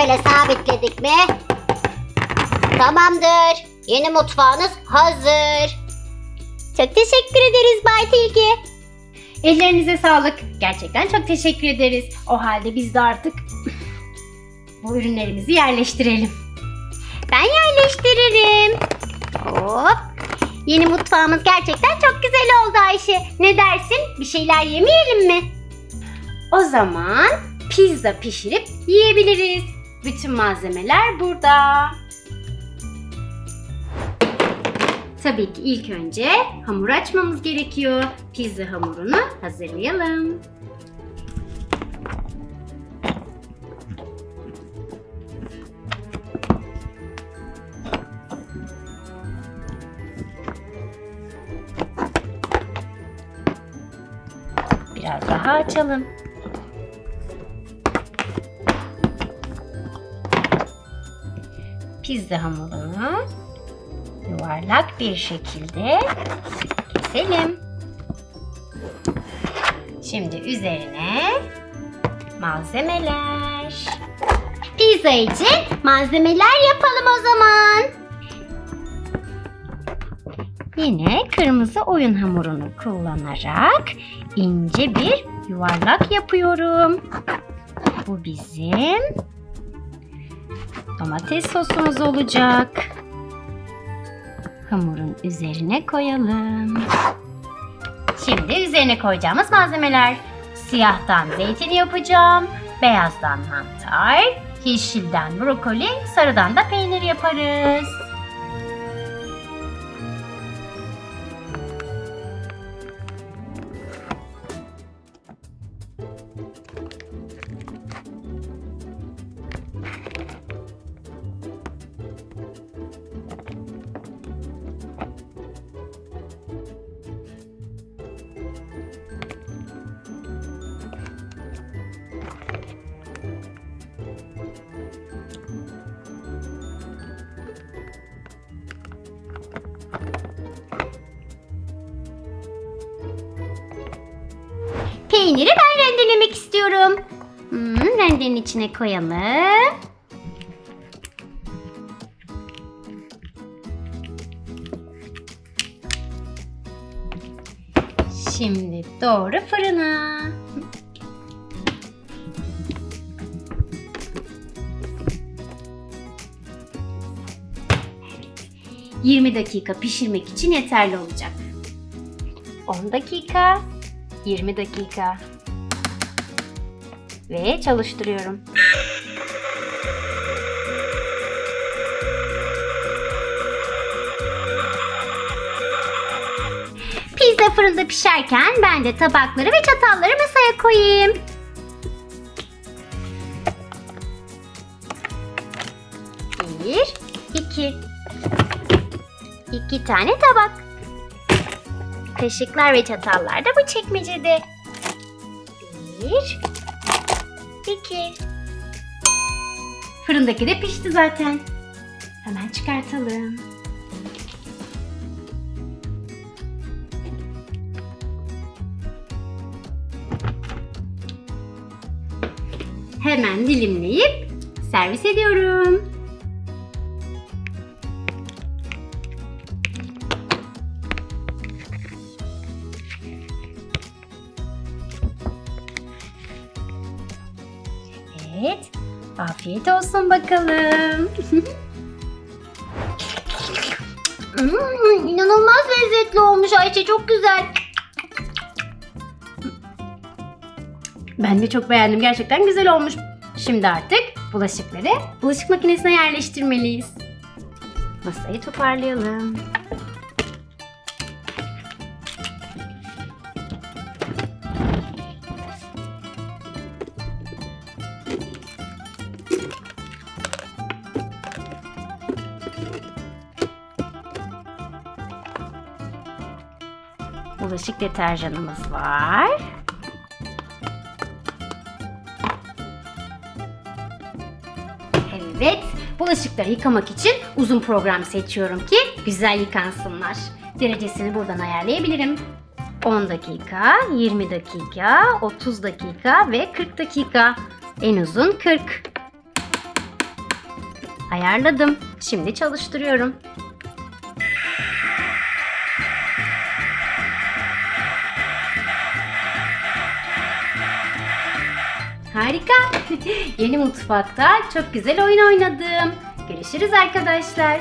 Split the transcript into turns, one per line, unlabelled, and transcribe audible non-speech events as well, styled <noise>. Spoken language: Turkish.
şöyle sabitledik mi? Tamamdır. Yeni mutfağınız hazır. Çok teşekkür ederiz Bay Tilki.
Ellerinize sağlık. Gerçekten çok teşekkür ederiz. O halde biz de artık bu ürünlerimizi yerleştirelim.
Ben yerleştiririm. Hop. Yeni mutfağımız gerçekten çok güzel oldu Ayşe. Ne dersin? Bir şeyler yemeyelim mi?
O zaman pizza pişirip yiyebiliriz. Bütün malzemeler burada. Tabii ki ilk önce hamur açmamız gerekiyor. Pizza hamurunu hazırlayalım. Biraz daha açalım. Pizza hamurunu yuvarlak bir şekilde keselim. Şimdi üzerine malzemeler.
Pizza için malzemeler yapalım o zaman.
Yine kırmızı oyun hamurunu kullanarak ince bir yuvarlak yapıyorum. Bu bizim domates sosumuz olacak. Hamurun üzerine koyalım. Şimdi üzerine koyacağımız malzemeler. Siyahtan zeytin yapacağım. Beyazdan mantar. Yeşilden brokoli. Sarıdan da peynir yaparız.
Peyniri ben rendelemek istiyorum. Hmm, rendenin içine koyalım.
Şimdi doğru fırına. ...20 dakika pişirmek için yeterli olacak. 10 dakika, 20 dakika. Ve çalıştırıyorum.
Pizza fırında pişerken ben de tabakları ve çatalları masaya koyayım. Bir, iki. İki tane tabak. Kaşıklar ve çatallar da bu çekmecede. Bir, iki.
Fırındaki de pişti zaten. Hemen çıkartalım. Hemen dilimleyip servis ediyorum. Evet. Afiyet olsun bakalım. <laughs>
Hmm, inanılmaz lezzetli olmuş Ayşe çok güzel.
Ben de çok beğendim. Gerçekten güzel olmuş. Şimdi artık bulaşıkları bulaşık makinesine yerleştirmeliyiz. Masayı toparlayalım. Bulaşık deterjanımız var. Evet, bulaşıkları yıkamak için uzun program seçiyorum ki güzel yıkansınlar. Derecesini buradan ayarlayabilirim. 10 dakika, 20 dakika, 30 dakika ve 40 dakika. En uzun 40. Ayarladım. Şimdi çalıştırıyorum. Harika. <laughs> Yeni mutfakta çok güzel oyun oynadım. Görüşürüz arkadaşlar.